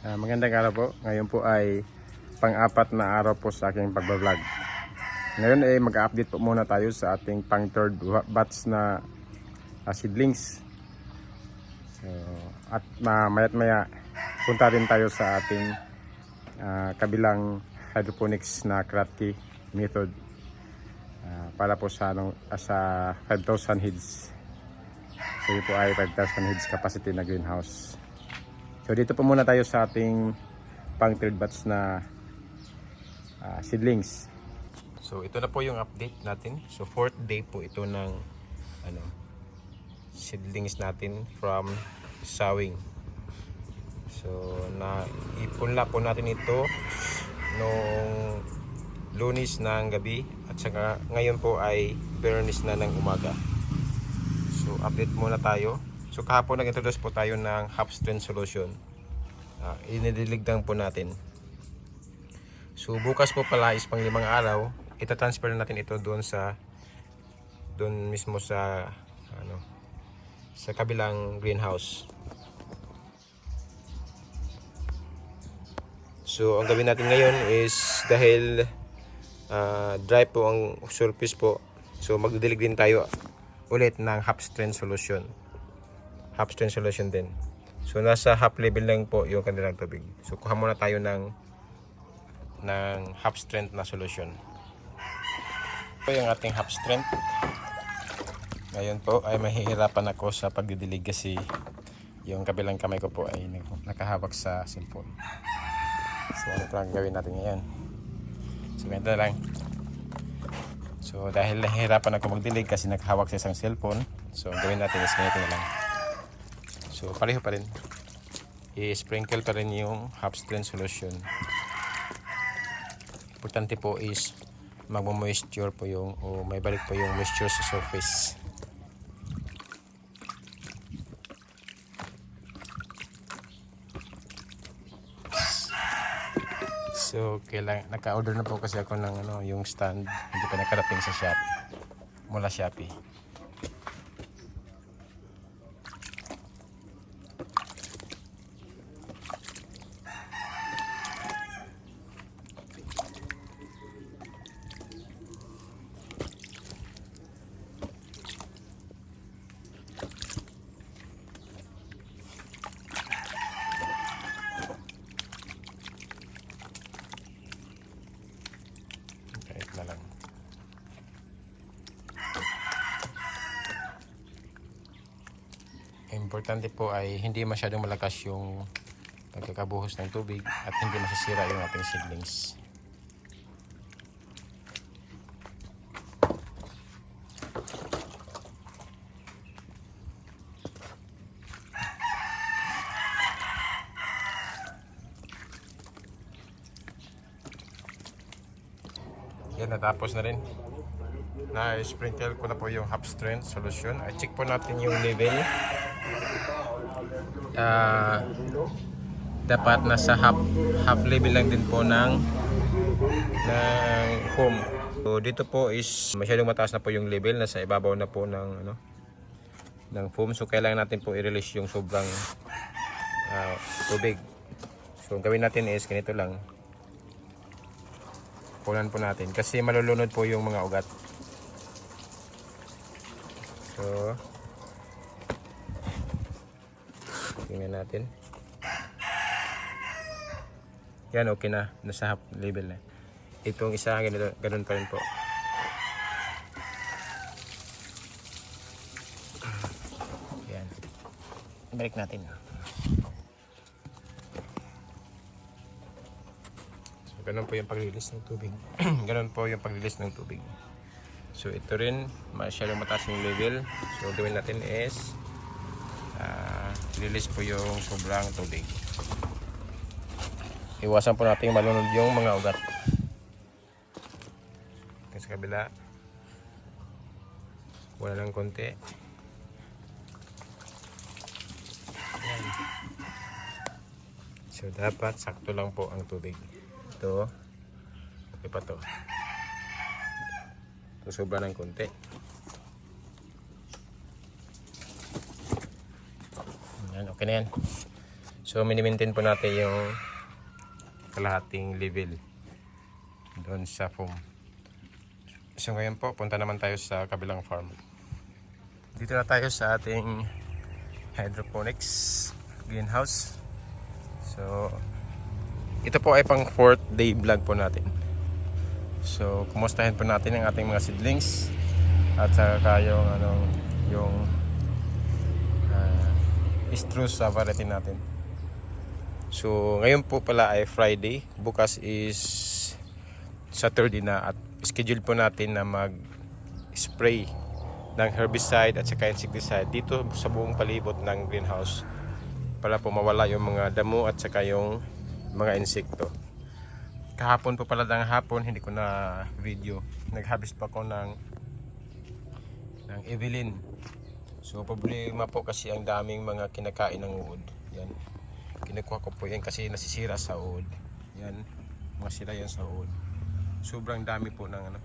Ah, magandang araw po. Ngayon po ay pang-apat na araw po sa aking pagbablog. Ngayon ay mag-update po muna tayo sa ating pang third batch na ah, seedlings. So, at uh, maya't maya punta rin tayo sa ating ah, kabilang hydroponics na Kratky method Ah, para po sa, ano, ah, sa 5,000 heads. So yun po ay 5,000 heads capacity na greenhouse. So dito po muna tayo sa ating pang third batch na ah, seedlings. So ito na po yung update natin. So fourth day po ito ng ano seedlings natin from sowing. So na ipunla po natin ito nung lunis ng gabi at saka ngayon po ay bernis na ng umaga. So update muna tayo. So kahapon nag-introduce po tayo ng half strength solution. Uh, inidiligdan po natin. So bukas po pala is pang limang araw, ita-transfer natin ito doon sa doon mismo sa ano sa kabilang greenhouse. So ang gawin natin ngayon is dahil ah, dry po ang surface po. So magdidilig din tayo ulit ng half strength solution. Half solution din. So nasa half level lang po yung kanilang tubig. So kuha muna tayo ng ng half strength na solution. Ito yung ating half strength. Ngayon po ay mahihirapan ako sa pagdidilig kasi yung kabilang kamay ko po ay nakahawak sa cellphone. So ano po ang gawin natin ngayon? So ganito lang. So dahil nahihirapan ako magdilig kasi nakahawak sa isang cellphone, so gawin natin is ganito na lang. So pareho pa rin. I-sprinkle pa rin yung half strength solution. Importante po is magmo-moisture po yung o may balik po yung moisture sa surface. So, kailang, naka-order na po kasi ako ng ano, yung stand. Hindi pa nakarating sa Shopee. Mula Shopee. Kahit na lang. Importante po ay hindi masyadong malakas yung pagkakabuhos ng tubig at hindi masisira yung ating seedlings. Yan, natapos na rin. Na-sprinkle ko na po yung half strength solution. I check po natin yung level. Ah, dapat nasa half, half level lang din po ng ng foam. So dito po is masyadong mataas na po yung level. Nasa ibabaw na po ng ano ng foam. So kailangan natin po i-release yung sobrang ah, tubig. So ang gawin natin is ganito lang punan po natin kasi malulunod po yung mga ugat so tingnan natin yan okay na nasa half level na itong isa ganito, ganun pa rin po yan balik natin So, ganun po yung pag-release ng tubig. ganun po yung pag-release ng tubig. So, ito rin, masyadong mataas yung level. So, gawin natin is release po yung sobrang tubig. Iwasan po natin malunod yung mga ugat. Ito sa kabila. Wala lang konti. Yan. So, dapat sakto lang po ang tubig ito okay pa to ito sobra ng konti yan okay na yan So minimaintain po natin yung kalahating level doon sa foam. So ngayon po, punta naman tayo sa kabilang farm. Dito na tayo sa ating hydroponics greenhouse. So ito po ay pang fourth day vlog po natin. So kumustahin po natin ang ating mga seedlings at saka yung ano yung Estrus variety natin. So, ngayon po pala ay Friday. Bukas is Saturday na at schedule po natin na mag-spray ng herbicide at saka insecticide dito sa buong palibot ng greenhouse para po mawala yung mga damo at saka yung mga insekto. Kahapon po pala ng hapon, hindi ko na video. Nag-harvest pa ako ng ng Evelyn. So problema po kasi ang daming mga kinakain ng uod. Yan. Kinukuha ko po yan kasi nasisira sa uod. Yan. Mga sira yan sa uod. Sobrang dami po ng ano,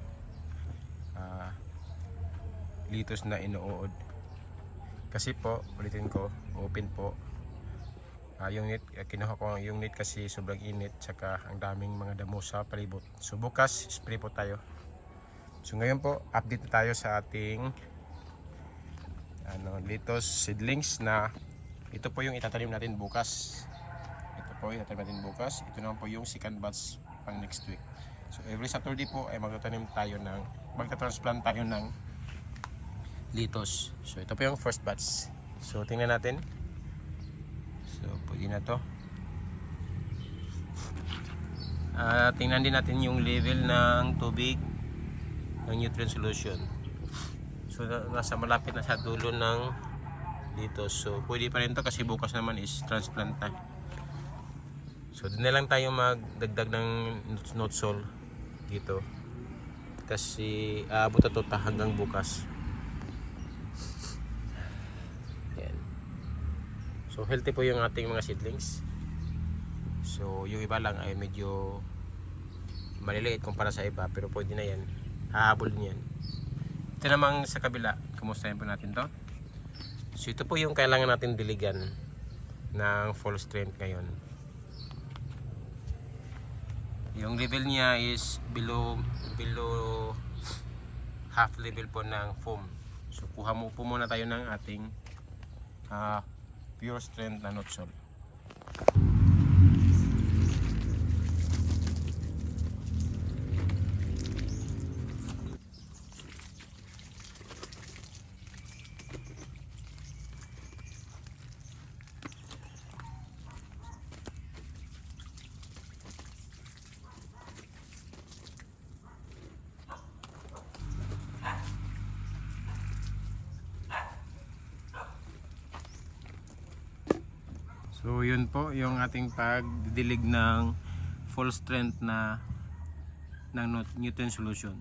ah, litos na inuod. Kasi po, ulitin ko, open po. Ah, yung net, ah, kinuha ko yung net kasi sobrang init tsaka ang daming mga damo sa palibot. So bukas, spray po tayo. So ngayon po, update tayo sa ating ano, litos seedlings na ito po yung itatanim natin bukas. Ito po yung itatanim natin bukas. Ito naman po yung second batch pang next week. So every Saturday po ay magtatanim tayo ng magta-transplant tayo ng litos. So ito po yung first batch. So tingnan natin. So pwede na to. Ah, tingnan din natin yung level ng tubig ng nutrient solution. So na- nasa malapit na sa dulo ng dito. So pwede pa rin to kasi bukas naman is transplant time. So doon na lang tayo magdagdag ng notsol dito. Kasi aabot na to hanggang bukas. Yan. So healthy po yung ating mga seedlings. So yung iba lang ay medyo maliliit kumpara sa iba pero pwede na yan. Hahabol din yan. Ito namang sa kabila, kumustahin po natin to. So ito po yung kailangan natin diligan ng full strength ngayon. Yung level niya is below below half level po ng foam. So kuha mo po muna tayo ng ating ah, pure strength na nutsol. So yun po yung ating pagdilig ng full strength na ng Newton solution.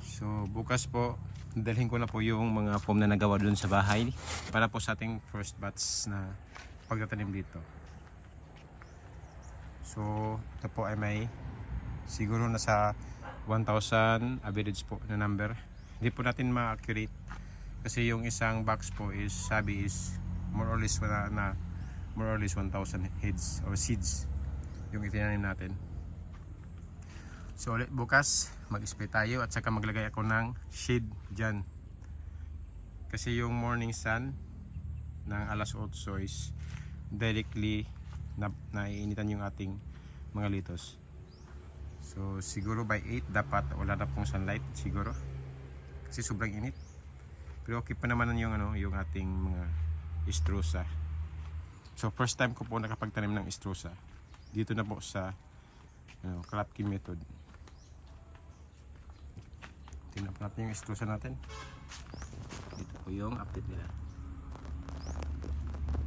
So bukas po dalhin ko na po yung mga foam na nagawa dun sa bahay para po sa ating first batch na pagtatanim dito. So ito po ay may siguro nasa 1,000 average po na number. Hindi po natin ma-accurate kasi yung isang box po is sabi is more or less na, na more or less 1,000 heads or seeds yung itinanim natin. So ulit bukas mag-spray tayo at saka maglagay ako ng shade dyan. Kasi yung morning sun ng alas 8 is directly na, naiinitan yung ating mga litos. So siguro by 8 dapat wala na pong sunlight siguro. Kasi sobrang init. Pero okay pa naman yung ano, yung ating mga istrusa. So first time ko po nakapagtanim ng istrusa. Dito na po sa ano, Klatkin method. Tingnan po natin yung istrusa natin. Dito po yung update nila.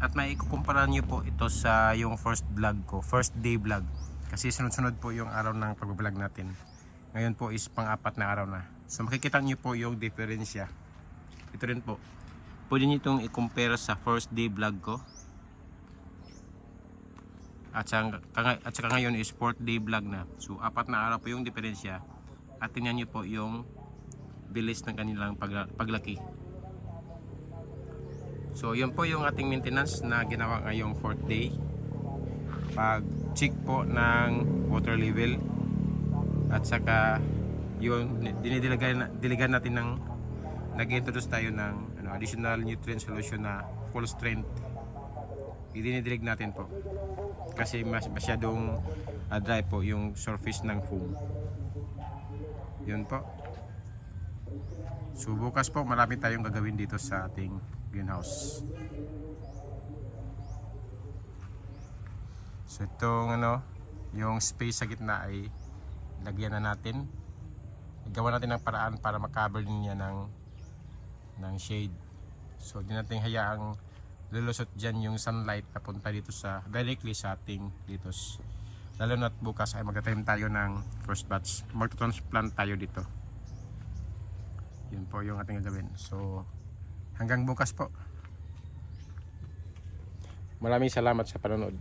At may ikukumpara nyo po ito sa yung first vlog ko, first day vlog. Kasi sunod-sunod po yung araw ng pag-vlog natin. Ngayon po is pang-apat na araw na. So makikita nyo po yung diferensya. Ito rin po. Pwede nyo itong i-compare sa first day vlog ko. At saka, at saka ngayon is fourth day vlog na. So apat na araw po yung diferensya. At tingnan nyo po yung bilis ng kanilang pag, paglaki. So yun po yung ating maintenance na ginawa ngayong fourth day. Pag check po ng water level at saka yung dinidiligan diligan natin ng nag-introduce tayo ng additional nutrient solution na full strength. Idinidilig natin po. Kasi mas masyadong ah, dry po yung surface ng foam. Yun po. So bukas po marami tayong gagawin dito sa ating greenhouse. So itong ano, yung space sa gitna ay lagyan na natin. Gawa natin ng paraan para makaver din niya ng ng shade. So di natin hayaang lulusot dyan yung sunlight papunta dito sa directly sa ating litos. Lalo na't bukas ay magtatanim tayo ng first batch. Magtotransplant tayo dito. Yun po yung ating gagawin. So hanggang bukas po. Maraming salamat sa panonood.